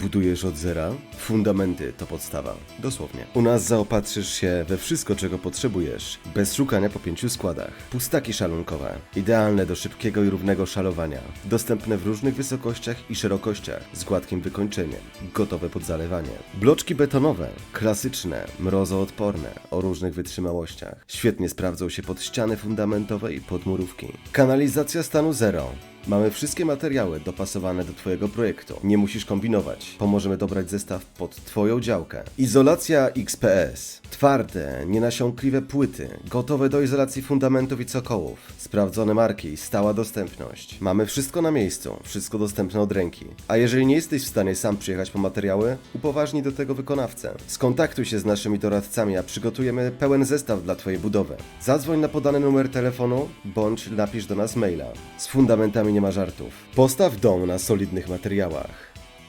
Budujesz od zera? Fundamenty to podstawa. Dosłownie. U nas zaopatrzysz się we wszystko, czego potrzebujesz, bez szukania po pięciu składach. Pustaki szalunkowe. Idealne do szybkiego i równego szalowania. Dostępne w różnych wysokościach i szerokościach, z gładkim wykończeniem. Gotowe pod zalewanie. Bloczki betonowe. Klasyczne, mrozoodporne, o różnych wytrzymałościach. Świetnie sprawdzą się pod ściany fundamentowe i pod murówki. Kanalizacja stanu zero. Mamy wszystkie materiały dopasowane do Twojego projektu. Nie musisz kombinować. Pomożemy dobrać zestaw pod Twoją działkę. Izolacja XPS. Twarde, nienasiąkliwe płyty, gotowe do izolacji fundamentów i cokołów. Sprawdzone marki, stała dostępność. Mamy wszystko na miejscu, wszystko dostępne od ręki. A jeżeli nie jesteś w stanie sam przyjechać po materiały, upoważnij do tego wykonawcę. Skontaktuj się z naszymi doradcami, a przygotujemy pełen zestaw dla Twojej budowy. Zadzwoń na podany numer telefonu, bądź napisz do nas maila. Z fundamentami nie ma żartów. Postaw dom na solidnych materiałach.